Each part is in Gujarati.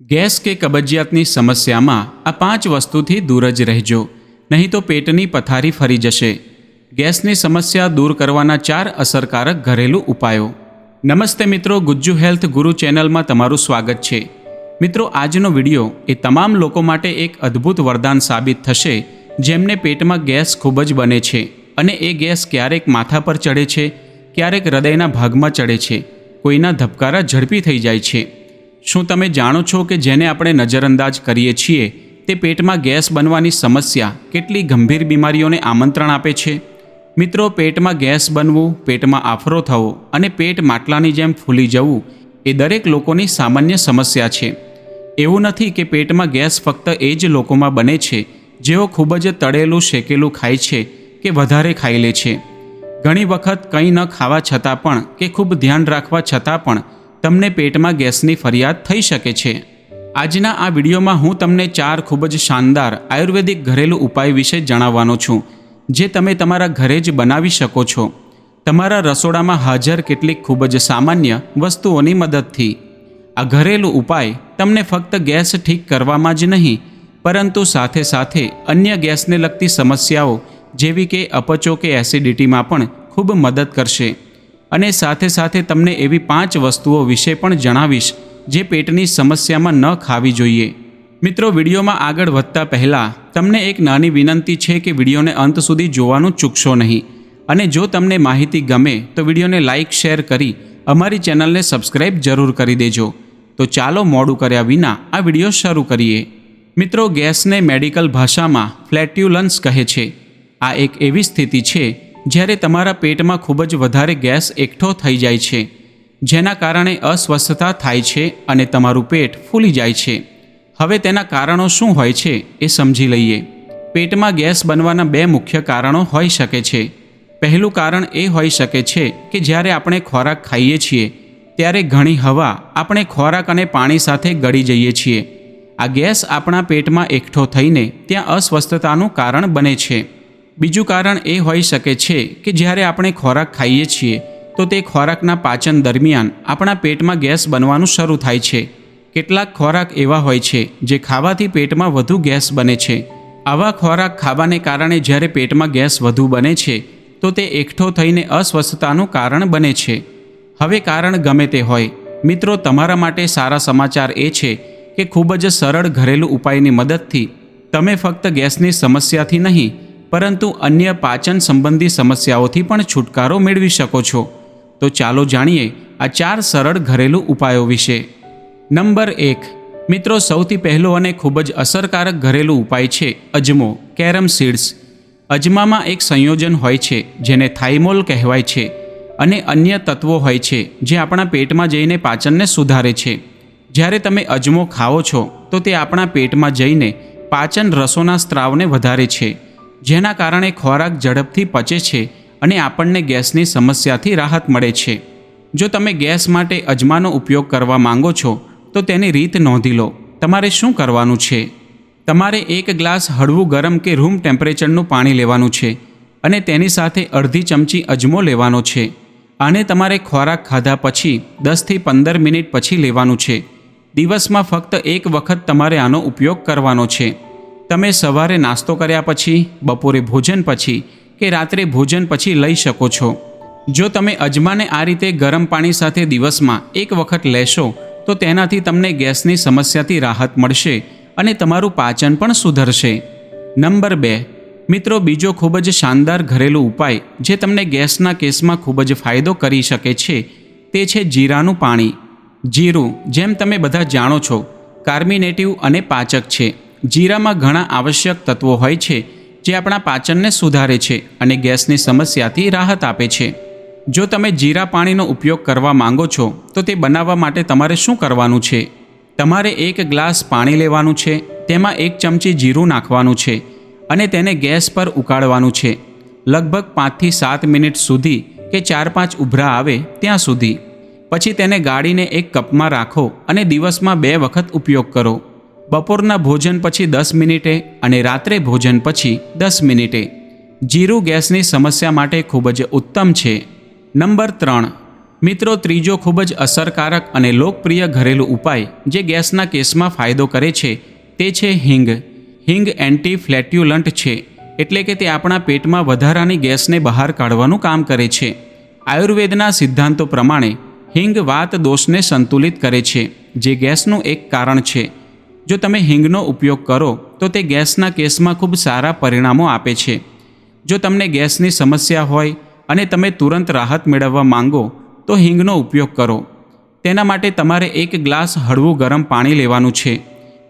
ગેસ કે કબજિયાતની સમસ્યામાં આ પાંચ વસ્તુથી દૂર જ રહેજો. નહીં તો પેટની પથારી ફરી જશે. ગેસની સમસ્યા દૂર કરવાના ચાર અસરકારક ઘરેલું ઉપાયો. નમસ્તે મિત્રો, ગુજ્જુ હેલ્થ ગુરુ ચેનલમાં તમારું સ્વાગત છે. મિત્રો, આજનો વિડિયો એ તમામ લોકો માટે એક અદ્ભુત વરદાન સાબિત થશે, જેમને પેટમાં ગેસ ખૂબ જ બને છે અને એ ગેસ ક્યારેક માથા પર ચડે છે, ક્યારેક હૃદયના ભાગમાં ચડે છે, કોઈના ધબકારા ઝડપી થઈ જાય છે. શું તમે જાણો છો કે જેને આપણે નજરઅંદાજ કરીએ છીએ, તે પેટમાં ગેસ બનવાની સમસ્યા કેટલી ગંભીર બીમારીઓને આમંત્રણ આપે છે? મિત્રો, પેટમાં ગેસ બનવું, પેટમાં આફરો થવો અને પેટ માટલાની જેમ ફૂલી જવું એ દરેક લોકોની સામાન્ય સમસ્યા છે. એવું નથી કે પેટમાં ગેસ ફક્ત એ જ લોકોમાં બને છે, જેઓ ખૂબ જ તળેલું, શેકેલું ખાય છે કે વધારે ખાઈ લે છે. ઘણી વખત કંઈ ન ખાવા છતાં પણ કે ખૂબ ધ્યાન રાખવા છતાં પણ તમને પેટમાં ગેસની ફરિયાદ થઈ શકે છે. આજના આ વિડીયોમાં હું તમને ચાર ખૂબ જ શાનદાર આયુર્વેદિક ઘરેલું ઉપાય વિશે જણાવવાનો છું, જે તમે તમારા ઘરે જ બનાવી શકો છો. તમારા રસોડામાં હાજર કેટલીક ખૂબ જ સામાન્ય વસ્તુઓની મદદથી. આ ઘરેલું ઉપાય તમને ફક્ત ગેસ ઠીક કરવામાં જ નહીં, પરંતુ સાથે સાથે અન્ય ગેસને લગતી સમસ્યાઓ જેવી કે અપચો કે એસિડિટીમાં પણ ખૂબ મદદ કરશે. અને સાથે સાથે તમને એવી પાંચ વસ્તુઓ વિશે પણ જણાવીશ જે પેટની સમસ્યામાં ન ખાવી જોઈએ. મિત્રો, વિડીયોમાં આગળ વધતા પહેલાં તમને એક નાની વિનંતી છે કે વિડીયોને અંત સુધી જોવાનું ચૂકશો નહીં. અને જો તમને માહિતી ગમે તો વિડીયોને લાઇક, શેર કરી અમારી ચેનલને સબસ્ક્રાઇબ જરૂર કરી દેજો. તો ચાલો મોડું કર્યા વિના આ વીડિયો શરૂ કરીએ. મિત્રો, ગેસને મેડિકલ ભાષામાં ફ્લેટ્યુલન્સ કહે છે. આ એક એવી સ્થિતિ છે જ્યારે તમારા પેટમાં ખૂબ જ વધારે ગેસ એકઠો થઈ જાય છે, જેના કારણે અસ્વસ્થતા થાય છે અને તમારું પેટ ફૂલી જાય છે. હવે તેના કારણો શું હોય છે એ સમજી લઈએ. પેટમાં ગેસ બનવાના બે મુખ્ય કારણો હોઈ શકે છે. પહેલું કારણ એ હોઈ શકે છે કે જ્યારે આપણે ખોરાક ખાઈએ છીએ, ત્યારે ઘણી હવા આપણે ખોરાક અને પાણી સાથે ગળી જઈએ છીએ. આ ગેસ આપણા પેટમાં એકઠો થઈને ત્યાં અસ્વસ્થતાનું કારણ બને છે. બીજું કારણ એ હોઈ શકે છે કે જ્યારે આપણે ખોરાક ખાઈએ છીએ, તો તે ખોરાકના પાચન દરમિયાન આપણા પેટમાં ગેસ બનવાનું શરૂ થાય છે. કેટલાક ખોરાક એવા હોય છે જે ખાવાથી પેટમાં વધુ ગેસ બને છે. આવા ખોરાક ખાવાને કારણે જ્યારે પેટમાં ગેસ વધુ બને છે, તો તે એકઠો થઈને અસ્વસ્થતાનું કારણ બને છે. હવે કારણ ગમે તે હોય. મિત્રો, તમારા માટે સારા સમાચાર એ છે કે ખૂબ જ સરળ ઘરેલું ઉપાયની મદદથી તમે ફક્ત ગેસની સમસ્યાથી નહીં પરંતુ અન્ય પાચન સંબંધી સમસ્યાઓથી પણ છુટકારો મેળવી શકો છો. તો ચાલો જાણીએ આ ચાર સરળ ઘરેલું ઉપાયો વિશે. નંબર એક. મિત્રો, સૌથી પહેલો અને ખૂબ જ અસરકારક ઘરેલું ઉપાય છે અજમો, કેરમ સીડ્સ. અજમામાં એક સંયોજન હોય છે, જેને થાઇમોલ કહેવાય છે અને અન્ય તત્વો હોય છે, જે આપણા પેટમાં જઈને પાચનને સુધારે છે. જ્યારે તમે અજમો ખાઓ છો, તો તે આપણા પેટમાં જઈને પાચન રસોના સ્ત્રાવને વધારે છે. જેના કારણે ખોરાક ઝડપથી પચે છે અને આપણને ગેસની સમસ્યાથી રાહત મળે છે. જો તમે ગેસ માટે અજમાનો ઉપયોગ કરવા માંગો છો, તો તેની રીત નોંધી લો. તમારે શું કરવાનું છે? તમારે એક ગ્લાસ હળવું ગરમ કે રૂમ ટેમ્પરેચરનું પાણી લેવાનું છે અને તેની સાથે અડધી ચમચી અજમો લેવાનો છે. આને તમારે ખોરાક ખાધા પછી દસથી પંદર મિનિટ પછી લેવાનું છે. દિવસમાં ફક્ત એક વખત તમારે આનો ઉપયોગ કરવાનો છે. તમે સવારે નાસ્તો કર્યા પછી, બપોરે ભોજન પછી કે રાત્રે ભોજન પછી લઈ શકો છો. જો તમે અજમાને આ રીતે ગરમ પાણી સાથે દિવસમાં એક વખત લેશો, તો તેનાથી તમને ગેસની સમસ્યાથી રાહત મળશે અને તમારું પાચન પણ સુધરશે. નંબર બે, મિત્રો, બીજો ખૂબ જ શાનદાર ઘરેલું ઉપાય જે તમને ગેસના કેસમાં ખૂબ જ ફાયદો કરી શકે છે, તે છે જીરાનું પાણી. જીરું, જેમ તમે બધા જાણો છો કાર્મિનેટિવ અને પાચક છે. જીરામાં ઘણા આવશ્યક તત્વો હોય છે, જે આપણા પાચનને સુધારે છે અને ગેસની સમસ્યાથી રાહત આપે છે. જો તમે જીરા પાણીનો ઉપયોગ કરવા માંગો છો, તો તે બનાવવા માટે તમારે શું કરવાનું છે? તમારે એક ગ્લાસ પાણી લેવાનું છે, તેમાં એક ચમચી જીરું નાખવાનું છે અને તેને ગેસ પર ઉકાળવાનું છે. લગભગ પાંચથી સાત મિનિટ સુધી કે ચાર પાંચ ઉભરા આવે ત્યાં સુધી. પછી તેને ગાળીને એક કપમાં રાખો અને દિવસમાં બે વખત ઉપયોગ કરો. બપોરના ભોજન પછી દસ મિનિટે અને રાત્રે ભોજન પછી દસ મિનિટે. જીરું ગેસની સમસ્યા માટે ખૂબ જ ઉત્તમ છે. નંબર ત્રણ. મિત્રો, ત્રીજો ખૂબ જ અસરકારક અને લોકપ્રિય ઘરેલું ઉપાય જે ગેસના કેસમાં ફાયદો કરે છે તે છે હિંગ. હિંગ એન્ટી ફ્લેટ્યુલન્ટ છે એટલે કે તે આપણા પેટમાં વધારાની ગેસને બહાર કાઢવાનું કામ કરે છે. આયુર્વેદના સિદ્ધાંતો પ્રમાણે હિંગ વાત દોષને સંતુલિત કરે છે, જે ગેસનું એક કારણ છે. જો તમે હિંગનો ઉપયોગ કરો, તો તે ગેસના કેસમાં ખૂબ સારા પરિણામો આપે છે. જો તમને ગેસની સમસ્યા હોય અને તમે તુરંત રાહત મેળવવા માંગો, તો હિંગનો ઉપયોગ કરો. તેના માટે તમારે એક ગ્લાસ હળવું ગરમ પાણી લેવાનું છે.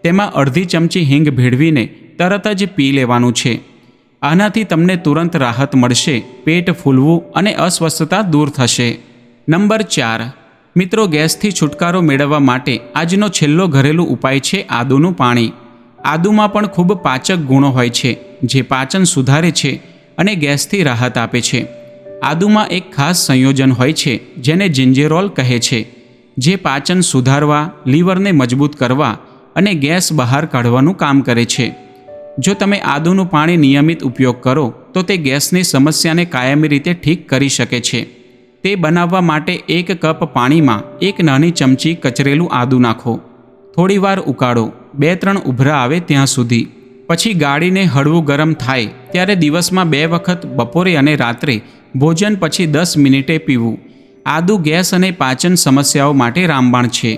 તેમાં અડધી ચમચી હિંગ ભેળવીને તરત જ પી લેવાનું છે. આનાથી તમને તુરંત રાહત મળશે, પેટ ફૂલવું અને અસ્વસ્થતા દૂર થશે. નંબર ચાર મિત્રો, ગેસથી છુટકારો મેળવવા માટે આજનો છેલ્લો ઘરેલું ઉપાય છે આદુનું પાણી. આદુમાં પણ ખૂબ પાચક ગુણો હોય છે, જે પાચન સુધારે છે અને ગેસથી રાહત આપે છે. આદુમાં એક ખાસ સંયોજન હોય છે, જેને જિંજેરોલ કહે છે, જે પાચન સુધારવા, લીવરને મજબૂત કરવા અને ગેસ બહાર કાઢવાનું કામ કરે છે. જો તમે આદુનું પાણી નિયમિત ઉપયોગ કરો, તો તે ગેસની સમસ્યાને કાયમી રીતે ઠીક કરી શકે છે. તે બનાવવા માટે એક કપ પાણીમાં એક નાની ચમચી કચરેલું આદું નાખો. થોડીવાર ઉકાળો. બે ત્રણ ઉભરા આવે ત્યાં સુધી. પછી ગાળીને હળવું ગરમ થાય ત્યારે દિવસમાં બે વખત બપોરે અને રાત્રે ભોજન પછી દસ મિનિટે પીવું. આદુ ગેસ અને પાચન સમસ્યાઓ માટે રામબાણ છે.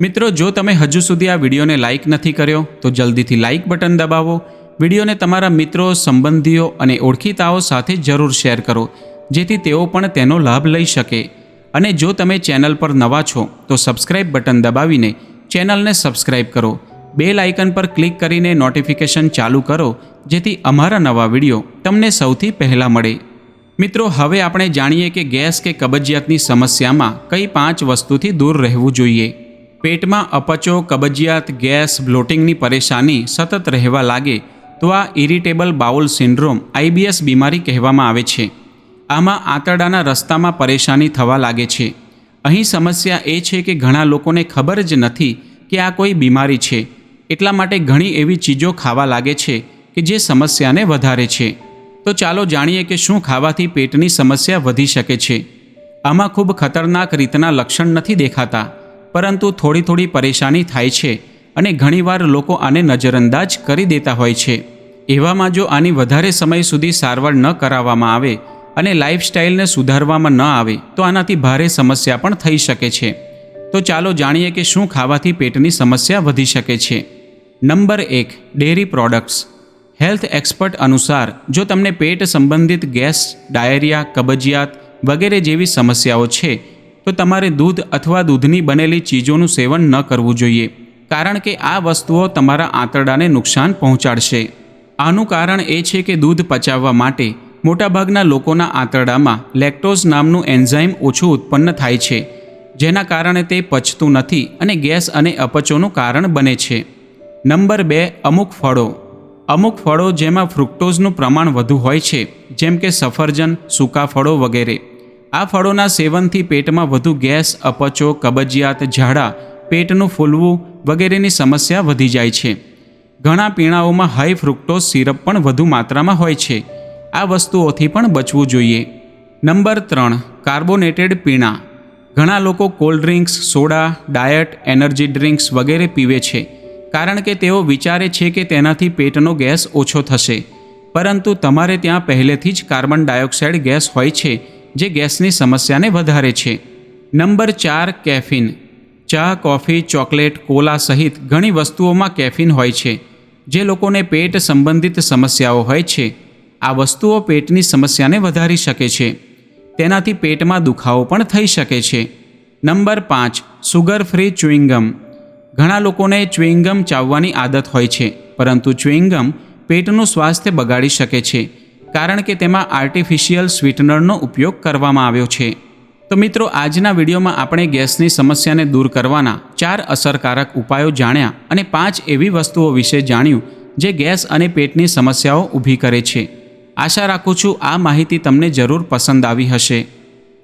મિત્રો, જો તમે હજુ સુધી આ વિડીયોને લાઇક નથી કર્યો, તો જલ્દીથી લાઇક બટન દબાવો. વિડીયોને તમારા મિત્રો, સંબંધીઓ અને ઓળખીતાઓ સાથે જરૂર શેર કરો. જેથી તેઓ પણ તેનો લાભ લઈ શકે. અને જો તમે ચેનલ પર નવા છો, તો સબસ્ક્રાઇબ બટન દબાવીને ચેનલને સબસ્ક્રાઇબ કરો. બેલ આઇકન પર ક્લિક કરીને નોટિફિકેશન ચાલુ કરો, જેથી અમારા નવા વીડિયો તમને સૌથી પહેલાં મળે. મિત્રો, હવે આપણે જાણીએ કે ગેસ કે કબજિયાતની સમસ્યામાં કઈ પાંચ વસ્તુથી દૂર રહેવું જોઈએ. પેટમાં અપચો, કબજિયાત, ગેસ, બ્લોટિંગની પરેશાની સતત રહેવા લાગે, તો આ ઇરિટેબલ બાઉલ સિન્ડ્રોમ આઈબીએસ બીમારી કહેવામાં આવે છે. આમાં આંતરડાના રસ્તામાં પરેશાની થવા લાગે છે. અહીં સમસ્યા એ છે કે ઘણા લોકોને ખબર જ નથી કે આ કોઈ બીમારી છે. એટલા માટે ઘણી એવી ચીજો ખાવા લાગે છે કે જે સમસ્યાને વધારે છે. તો ચાલો જાણીએ કે શું ખાવાથી પેટની સમસ્યા વધી શકે છે. આમાં ખૂબ ખતરનાક રીતના લક્ષણ નથી દેખાતા, પરંતુ થોડી થોડી પરેશાની થાય છે અને ઘણીવાર લોકો આને નજરઅંદાજ કરી દેતા હોય છે. એવામાં જો આની વધારે સમય સુધી સારવાર ન કરાવવામાં આવે અને લાઇફસ્ટાઇલને સુધારવામાં ન આવે, તો આનાથી ભારે સમસ્યા પણ થઈ શકે છે. તો ચાલો જાણીએ કે શું ખાવાથી પેટની સમસ્યા વધી શકે છે. નંબર એક, ડેરી પ્રોડક્ટ્સ. હેલ્થ એક્સપર્ટ અનુસાર, જો તમને પેટ સંબંધિત ગેસ, ડાયરિયા, કબજિયાત વગેરે જેવી સમસ્યાઓ છે, તો તમારે દૂધ અથવા દૂધની બનેલી ચીજોનું સેવન ન કરવું જોઈએ, કારણ કે આ વસ્તુઓ તમારા આંતરડાને નુકસાન પહોંચાડશે. આનું કારણ એ છે કે દૂધ પચાવવા માટે મોટાભાગના લોકોના આંતરડામાં લેક્ટોઝ નામનું એન્ઝાઇમ ઓછું ઉત્પન્ન થાય છે, જેના કારણે તે પચતું નથી અને ગેસ અને અપચોનું કારણ બને છે. નંબર બે, અમુક ફળો. અમુક ફળો જેમાં ફ્રુક્ટોઝનું પ્રમાણ વધુ હોય છે, જેમ કે સફરજન, સૂકા ફળો વગેરે. આ ફળોના સેવનથી પેટમાં વધુ ગેસ, અપચો, કબજિયાત, ઝાડા, પેટનું ફૂલવું વગેરેની સમસ્યા વધી જાય છે. ઘણા પીણાઓમાં હાઈ ફ્રુક્ટોઝ સિરપ પણ વધુ માત્રામાં હોય છે. આ વસ્તુઓથી પણ બચવું જોઈએ. નંબર ત્રણ, કાર્બોનેટેડ પીણા. ઘણા લોકો cold drinks, soda, diet, energy drinks વગેરે પીવે છે, કારણ કે તેઓ વિચારે છે કે તેનાથી પેટનો ગેસ ઓછો થશે. પરંતુ તમારે ત્યાં પહેલેથી જ કાર્બન ડાયોક્સાઇડ ગેસ હોય છે, જે ગેસની સમસ્યાને વધારે છે. નંબર ચાર, કેફીન. ચા, કોફી, ચોકલેટ, કોલા સહિત ઘણી વસ્તુઓમાં કેફીન હોય છે, જે લોકોને પેટ સંબંધિત સમસ્યાઓ હોય છે. આ વસ્તુઓ પેટની સમસ્યાને વધારી શકે છે. તેનાથી પેટમાં દુખાવો પણ થઈ શકે છે. નંબર પાંચ, સુગર ફ્રી ચ્યુઇંગમ ઘણા લોકોને ચ્યુઇંગમ ચાવવાની આદત હોય છે, પરંતુ ચ્યુઇંગમ પેટનું સ્વાસ્થ્ય બગાડી શકે છે, કારણ કે તેમાં આર્ટિફિશિયલ સ્વીટનરનો ઉપયોગ કરવામાં આવ્યો છે. તો મિત્રો, આજના વિડીયોમાં આપણે ગેસની સમસ્યાને દૂર કરવાના ચાર અસરકારક ઉપાયો જાણ્યા અને પાંચ એવી વસ્તુઓ વિશે જાણ્યું, જે ગેસ અને પેટની સમસ્યાઓ ઊભી કરે છે. આશા રાખું છું આ માહિતી તમને જરૂર પસંદ આવી હશે.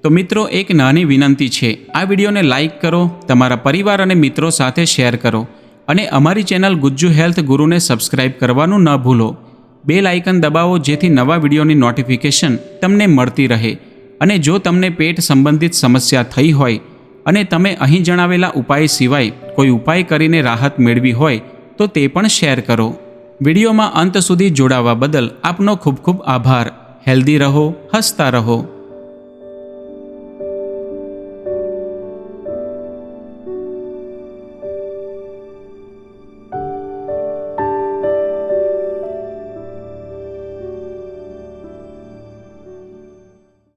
તો મિત્રો, એક નાની વિનંતી છે. આ વિડીયોને લાઇક કરો, તમારા પરિવાર અને મિત્રો સાથે શેર કરો અને અમારી ચેનલ ગુજ્જુ હેલ્થ ગુરુને સબસ્ક્રાઇબ કરવાનું ન ભૂલો. બેલ આઇકન દબાવો, જેથી નવા વિડીયોની નોટિફિકેશન તમને મળતી રહે અને જો તમને પેટ સંબંધિત સમસ્યા થઈ હોય અને તમે અહીં જણાવેલા ઉપાય સિવાય કોઈ ઉપાય કરીને રાહત મેળવી હોય, તો તે પણ શેર કરો. વિડીયોમાં અંત સુધી જોડાવા બદલ આપનો ખૂબ ખૂબ આભાર. હેલ્ધી રહો હસતા રહો.